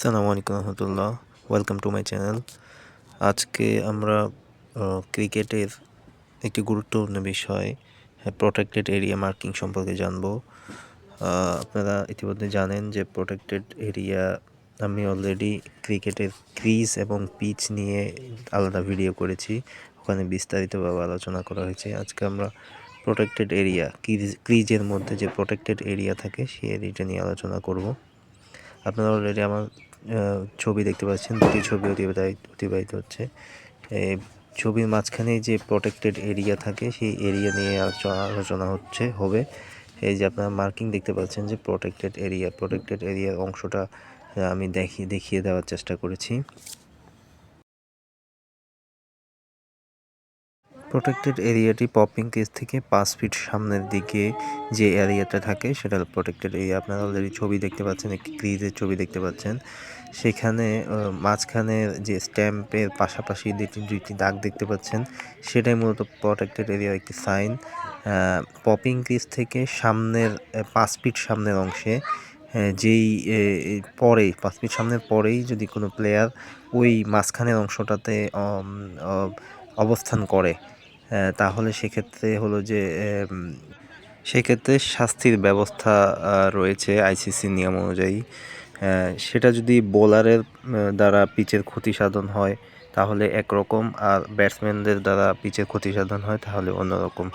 সালামু আলাইকুম রহমতুল্লাহ। ওয়েলকাম টু মাই চ্যানেল আজকে আমরা ক্রিকেটের একটি গুরুত্বপূর্ণ বিষয় প্রোটেক্টেড এরিয়া মার্কিং সম্পর্কে জানব। আপনারা ইতিমধ্যে জানেন যে প্রোটেক্টেড এরিয়া আমি অলরেডি ক্রিকেটের ক্রিজ এবং পিচ নিয়ে আলাদা ভিডিও করেছি। ওখানে বিস্তারিতভাবে আলোচনা করা হয়েছে। আজকে আমরা প্রোটেক্টেড এরিয়া ক্রিজ ক্রিজের মধ্যে যে প্রোটেক্টেড এরিয়া থাকে সেই এরিয়াটা নিয়ে আলোচনা করব। আপনারা অলরেডি আমার ছবি দেখতে পাচ্ছেন, দুটি ছবি অতিবাহিত অতিবাহিত হচ্ছে। এই ছবির মাঝখানে যে প্রোটেক্টেড এরিয়া থাকে, সেই এরিয়া নিয়ে আলোচ- আলোচনা হচ্ছে, হবে। এই যে আপনারা মার্কিং দেখতে পাচ্ছেন যে প্রোটেক্টেড এরিয়া প্রোটেক্টেড এরিয়ার অংশটা আমি দেখিয়ে দেখিয়ে দেওয়ার চেষ্টা করেছি। প্রোটেক্টেড এরিয়াটি পপিং কেস থেকে পাঁচ ফিট সামনের দিকে যে এরিয়াটা থাকে, সেটা প্রোটেক্টেড এরিয়া আপনারা অলরেডি ছবি দেখতে পাচ্ছেন, একটি ক্রিজের ছবি দেখতে পাচ্ছেন। সেখানে মাঝখানে যে স্ট্যাম্পের পাশাপাশি দুটি দুইটি দাগ দেখতে পাচ্ছেন, সেটাই মূলত প্রোটেক্টেড এরিয়ার একটি সাইন পপিং ক্রিজ থেকে সামনের পাঁচ ফিট সামনের অংশে যেই পরেই পাঁচ ফিট সামনের পরেই যদি কোনো প্লেয়ার ওই মাঝখানের অংশটাতে অবস্থান করে তাহলে সেক্ষেত্রে হলো যে সেক্ষেত্রে শাস্তির ব্যবস্থা রয়েছে আইসিসি নিয়ম অনুযায়ী। সেটা যদি বোলারের দ্বারা পিচের ক্ষতি সাধন হয়, তাহলে একরকম, আর ব্যাটসম্যানদের দ্বারা পিচের ক্ষতি সাধন হয়, তাহলে অন্যরকম।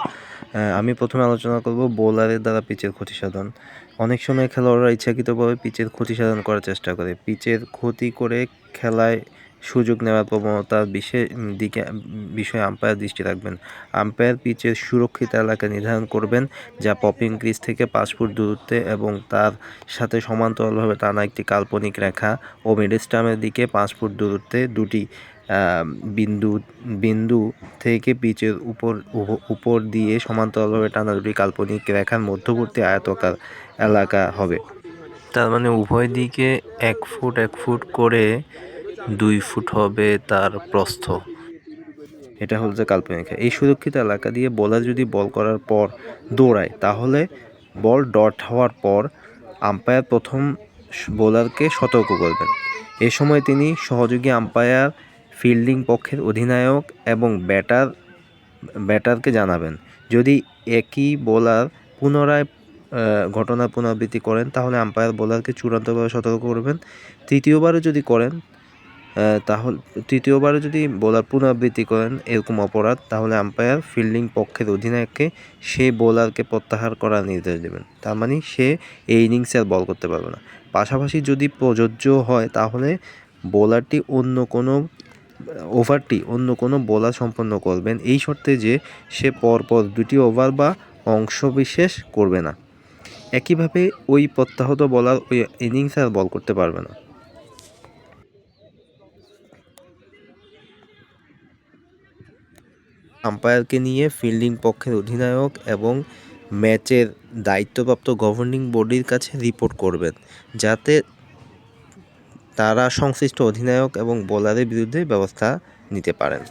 আমি প্রথমে আলোচনা করব বোলারের দ্বারা পিচের ক্ষতি সাধন। অনেক সময় খেলোয়াড়রা ইচ্ছাকৃতভাবে পিচের ক্ষতি সাধন করার চেষ্টা করে। পিচের ক্ষতি করে খেলায় সুযোগ নেওয়ার প্রবণতার বিশেষ দিকে বিষয়ে আম্পায়ার দৃষ্টি রাখবেন। আম্পায়ার পিচের সুরক্ষিত এলাকা নির্ধারণ করবেন, যা পপিং ক্রিজ থেকে পাঁচ ফুট দূরত্বে এবং তার সাথে সমান্তরালভাবে টানা একটি কাল্পনিক রেখা। ও মিডস্টামের দিকে পাঁচ ফুট দূরত্বে দুটি বিন্দু বিন্দু থেকে পিচের উপর উপর দিয়ে সমান্তরালভাবে টানা দুটি কাল্পনিক রেখার মধ্যবর্তী আয়তকার এলাকা হবে। তার মানে উভয় দিকে এক ফুট এক ফুট করে দুই ফুট হবে তার প্রস্থ। এটা হচ্ছে কাল্পনিক। এই সুরক্ষিত এলাকা দিয়ে বোলার যদি বল করার পর দৌড়ায় তাহলে বল ডট হওয়ার পর আম্পায়ার প্রথম বোলারকে সতর্ক করবেন। এ সময় তিনি সহযোগী আম্পায়ার ফিল্ডিং পক্ষের অধিনায়ক এবং ব্যাটার ব্যাটারকে জানাবেন। যদি একই বোলার পুনরায় আহ, ঘটনার পুনরাবৃত্তি করেন তাহলে আম্পায়ার বোলারকে চূড়ান্তভাবে সতর্ক করবেন। তৃতীয়বারও যদি করেন তাহলে তৃতীয়বারও যদি বোলার পুনরাবৃত্তি করেন এরকম অপরাধ, তাহলে আম্পায়ার ফিল্ডিং পক্ষের অধিনায়ককে সেই বোলারকে প্রত্যাহার করার নির্দেশ দেবেন। তার মানে সে এই ইনিংসে আর বল করতে পারবে না। পাশাপাশি যদি প্রযোজ্য হয়, তাহলে বোলারটি অন্য কোনো ওভারটি অন্য কোনো বোলার সম্পন্ন করবেন। এই শর্তে যে সে পরপর দুটি ওভার বা অংশবিশেষ করবে না। একইভাবে ওই প্রত্যাহত বলার ওই ইনিংস আর বল করতে পারবে না। আম্পায়ারকে নিয়ে ফিল্ডিং পক্ষের অধিনায়ক এবং ম্যাচের দায়িত্বপ্রাপ্ত গভর্নিং বডির কাছে রিপোর্ট করবেন, যাতে তারা সংশ্লিষ্ট অধিনায়ক এবং বোলারের বিরুদ্ধে ব্যবস্থা নিতে পারেন।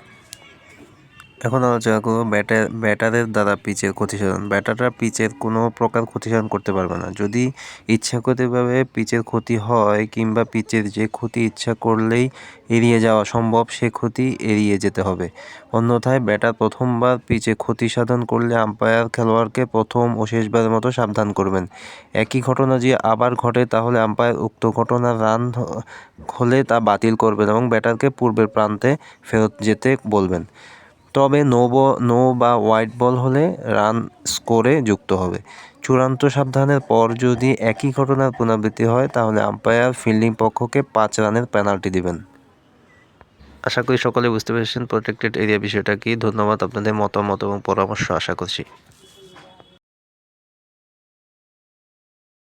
এখন আলোচনা করব ব্যাটার ব্যাটারের দ্বারা পিচের ক্ষতিসাধন। ব্যাটাররা পিচের কোনো প্রকার ক্ষতিসাধন করতে পারবে না। যদি ইচ্ছাকৃতভাবে পিচের ক্ষতি হয় কিংবা পিচের যে ক্ষতি ইচ্ছা করলেই এড়িয়ে যাওয়া সম্ভব, সে ক্ষতি এড়িয়ে যেতে হবে। অন্যথায় ব্যাটার প্রথমবার পিচে ক্ষতি সাধন করলে আম্পায়ার খেলোয়াড়কে প্রথম ও শেষবারের মতো সাবধান করবেন। একই ঘটনা যে আবার ঘটে, তাহলে আম্পায়ার উক্ত ঘটনার রান হলে তা বাতিল করবেন এবং ব্যাটারকে পূর্বের প্রান্তে ফেরত যেতে বলবেন। তবে নো ব- নো বা হোয়াইট বল হলে রান স্কোরে যুক্ত হবে। চূড়ান্ত সাবধানের পর যদি একই ঘটনার পুনরাবৃত্তি হয়, তাহলে আম্পায়ার ফিল্ডিং পক্ষকে পাঁচ রানের পেনাল্টি দিবেন। আশা করি সকলে বুঝতে পেরেছেন। প্রোটেক্টেড এরিয়া বিষয়টা কি। ধন্যবাদ আপনাদের মতামত এবং পরামর্শ আশা করছি।